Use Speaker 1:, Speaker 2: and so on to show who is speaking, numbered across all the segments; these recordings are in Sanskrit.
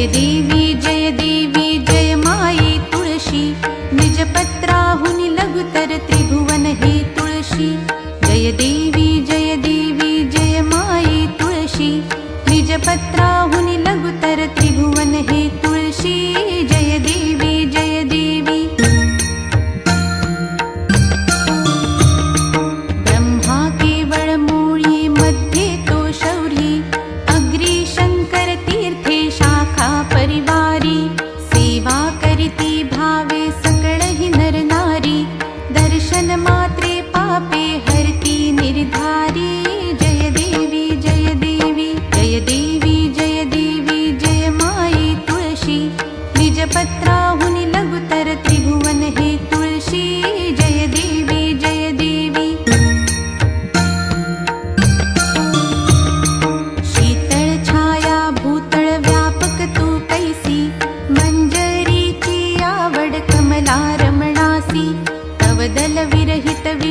Speaker 1: जय देवी जय देवी जय माये तुळशी निजपत्राहुनि लघुतर त्रिभुवन हे तुळशी जय देवी जय देवी जय माये तुळशी निजपत्राहुनि सेवा भावे सकल सकळहि नर नारी। दर्शन मात्रे पापे हरती निर्धारी। जय देवी जय देवी जय देवी जय देवी, जय माये तुळशी निजपत्राहुनि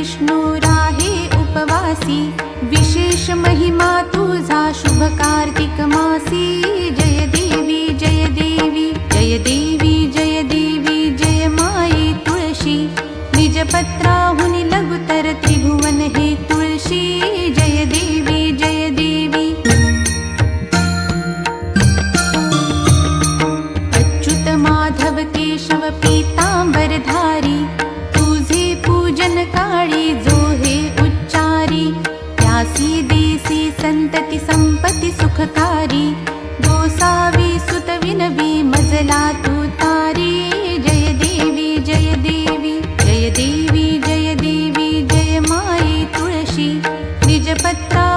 Speaker 1: विरहित विष्णू राहे उपवासी। विशेष महिमा तुझा शुभ कार्तिक मासी। जय देवी जय देवी जय देवी जय देवी जय माये निजपत्राहुनि लघुतर त्रिभुवन हे तुळशी जय देवी जय देवी। अच्युत माधव केशव पूजन काळी जोहे उच्चारी त्यासी देसी संतती संपती सुखकारी दोसावी सुतविनवी मजला तू तारी। जय देवी जय देवी जय देवी जय देवी जय माये तुळशी निजपत्ता